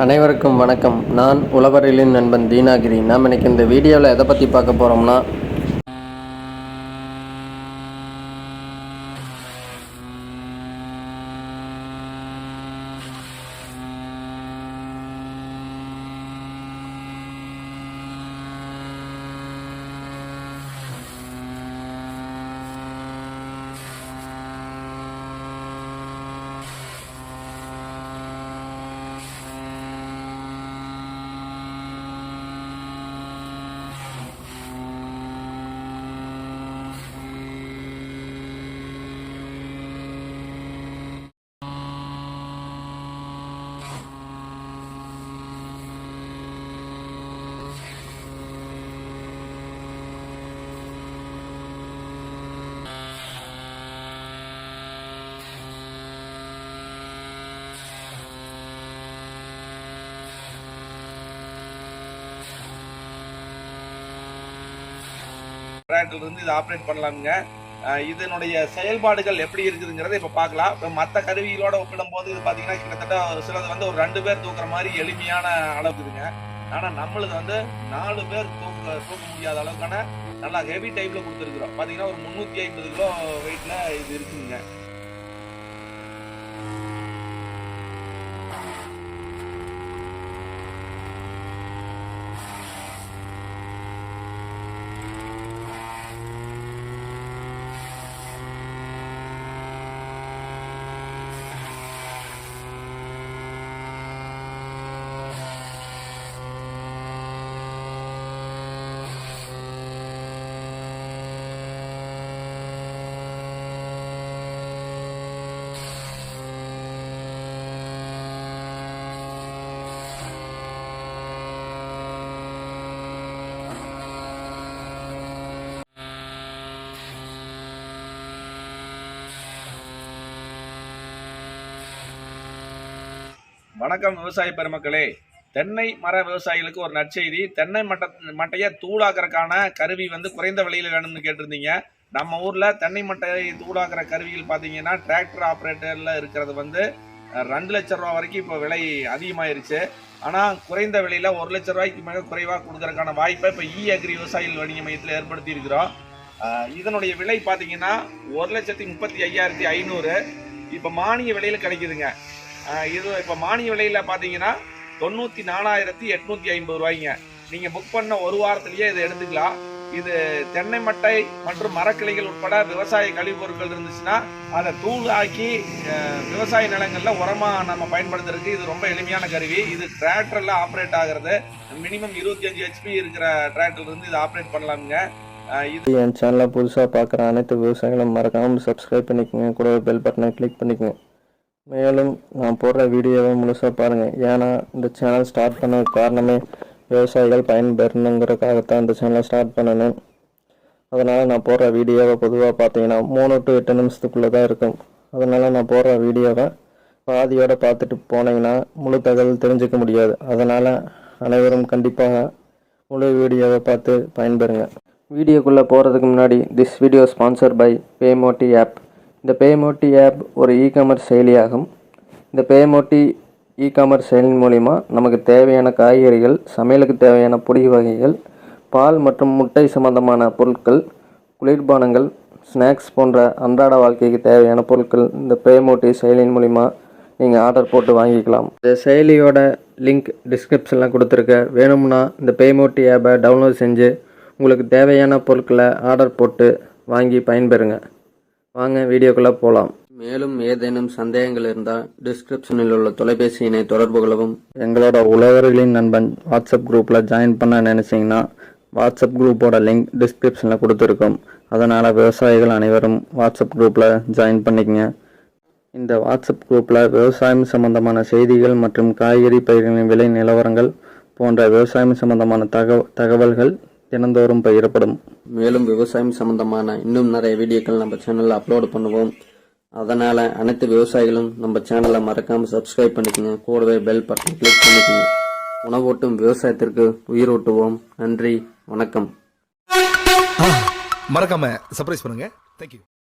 அனைவருக்கும் வணக்கம். நான் உழவரிலின் நண்பன் தீனாகிரி. நாம் இன்னைக்கு இந்த வீடியோவில் எதை பற்றி பார்க்க போகிறோம்னா டிராக்டர் இருந்து இதை ஆப்ரேட் பண்ணலாமுங்க. இதனுடைய செயல்பாடுகள் எப்படி இருக்குதுங்கிறத இப்போ பார்க்கலாம். இப்போ மற்ற கருவிகளோட ஒப்பிடும்போது இது பார்த்தீங்கன்னா கிட்டத்தட்ட ஒரு சிலது வந்து ஒரு ரெண்டு பேர் தூக்குற மாதிரி எளிமையான அளவுக்குதுங்க ஆனால் நம்மளுக்கு வந்து நாலு பேர் தூக்க தூக்க முடியாத அளவுக்கான நல்லா ஹெவி டைப்பில் கொடுத்துருக்குறோம். பார்த்தீங்கன்னா ஒரு முந்நூற்றி ஐம்பது கிலோ வெயிட்டில் இது இருக்குதுங்க. வணக்கம் விவசாய பெருமக்களே. தென்னை மர விவசாயிகளுக்கு ஒரு நற்செய்தி. தென்னை மட்ட மட்டையை தூளாக்குறதுக்கான கருவி வந்து குறைந்த விலையில் வேணும்னு கேட்டிருந்தீங்க. நம்ம ஊரில் தென்னை மட்டையை தூளாக்குற கருவிகள் பார்த்தீங்கன்னா டிராக்டர் ஆப்ரேட்டரில் இருக்கிறது வந்து ரெண்டு லட்ச ரூபா வரைக்கும் இப்போ விலை அதிகமாயிருச்சு. ஆனால் குறைந்த விலையில் ஒரு லட்ச ரூபாய்க்கு மிக குறைவாக கொடுக்கறதுக்கான வாய்ப்பை இப்போ இ அக்ரி விவசாயிகள் வணிக மையத்தில் ஏற்படுத்தி இருக்கிறோம். இதனுடைய விலை பார்த்தீங்கன்னா ஒரு லட்சத்தி முப்பத்தி ஐயாயிரத்தி ஐநூறு. இப்போ மானிய விலையில் கிடைக்குதுங்க. இது இப்போ மானிய விலையில் பார்த்தீங்கன்னா தொண்ணூற்றி நாலாயிரத்தி எட்நூற்றி ஐம்பது ரூபாய்ங்க. நீங்கள் புக் பண்ண ஒரு வாரத்திலேயே இதை எடுத்துக்கலாம். இது தென்னை மட்டை மற்றும் மரக்கிளைகள் உட்பட விவசாய கழிவுப் பொருட்கள் இருந்துச்சுன்னா அதை தூள் ஆக்கி விவசாய நிலங்களில் உரமாக நம்ம பயன்படுத்துறதுக்கு இது ரொம்ப எளிமையான கருவி. இது டிராக்டரில் ஆப்ரேட் ஆகிறது. மினிமம் இருபத்தி அஞ்சு ஹெச்பி இருக்கிற டிராக்டர் இருந்து இதை ஆப்ரேட் பண்ணலாமுங்க. இது என் சேனலில் புதுசாக பார்க்குற அனைத்து விவசாயிகளும் மறக்காமல் சப்ஸ்கிரைப் பண்ணிக்கோங்க. கூட பெல் பட்டனை கிளிக் பண்ணிக்கோங்க. மேலும் நான் போடுற வீடியோவை முழுசாக பாருங்கள் ஏன்னா இந்த சேனல் ஸ்டார்ட் பண்ண காரணமே விவசாயிகள் பயன்பெறணுங்கிறதுக்காகத்தான் இந்த சேனலை ஸ்டார்ட் பண்ணணும் அதனால் நான் போடுற வீடியோவை பொதுவாக பார்த்தீங்கன்னா மூணு டு எட்டு நிமிஷத்துக்குள்ளே தான் இருக்கும். அதனால் நான் போடுற வீடியோவை பாதியோடு பார்த்துட்டு போனீங்கன்னா முழு தகவல் தெரிஞ்சுக்க முடியாது. அதனால் அனைவரும் கண்டிப்பாக முழு வீடியோவை பார்த்து பயன்பெறுங்க. வீடியோக்குள்ளே போகிறதுக்கு முன்னாடி this video sponsor by Paymoti app இந்த பேமோட்டி ஆப் ஒரு இ காமர்ஸ் செயலியாகும். இந்த பேமோட்டி இ காமர்ஸ் செயலின் மூலிமா நமக்கு தேவையான காய்கறிகள் சமையலுக்கு தேவையான பொடி வகைகள் பால் மற்றும் முட்டை சம்பந்தமான பொருட்கள் குளிர்பானங்கள் ஸ்நாக்ஸ் போன்ற அன்றாட வாழ்க்கைக்கு தேவையான பொருட்கள் இந்த பேமோட்டி செயலியின் மூலிமா நீங்கள் ஆர்டர் போட்டு வாங்கிக்கலாம். இந்த செயலியோட லிங்க் டிஸ்கிரிப்ஷனில் கொடுத்துருக்க. வேணும்னா இந்த பேமோட்டி ஆப்பை டவுன்லோட் செஞ்சு உங்களுக்கு தேவையான பொருட்களை ஆர்டர் போட்டு வாங்கி பயன்பெறுங்க. வாங்க வீடியோக்குள்ளே போகலாம் மேலும் ஏதேனும் சந்தேகங்கள் இருந்தால் டிஸ்கிரிப்ஷனில் உள்ள தொலைபேசி எண்ணை தொடர்பு கொள்ளவும். எங்களோட உழவர்களின் நண்பன் வாட்ஸ்அப் குரூப்பில் ஜாயின் பண்ண நினைச்சீங்கன்னா வாட்ஸ்அப் குரூப்போட லிங்க் டிஸ்கிரிப்ஷனில் கொடுத்துருக்கோம். அதனால் விவசாயிகள் அனைவரும் வாட்ஸ்அப் குரூப்பில் ஜாயின் பண்ணிக்கங்க. இந்த வாட்ஸ்அப் குரூப்பில் விவசாயம் சம்பந்தமான செய்திகள் மற்றும் காய்கறி பயிர்களின் விலை நிலவரங்கள் போன்ற விவசாயம் சம்பந்தமான தகவ தகவல்கள் தினந்தோறும் பகிரப்படும். மேலும் விவசாயம் சம்பந்தமான இன்னும் நிறைய வீடியோக்கள் நம்ம சேனலில் அப்லோட் பண்ணுவோம். அதனால் அனைத்து விவசாயிகளும் நம்ம சேனலை மறக்காமல் சப்ஸ்கிரைப் பண்ணிக்கோங்க. கூடவே பெல் பட்டன் கிளிக் பண்ணிக்கோங்க. உணவூட்டும் விவசாயத்திற்கு உயிரூட்டுவோம். நன்றி. வணக்கம். மறக்காம சர்ப்ரைஸ் பண்ணுங்க. தேங்க்யூ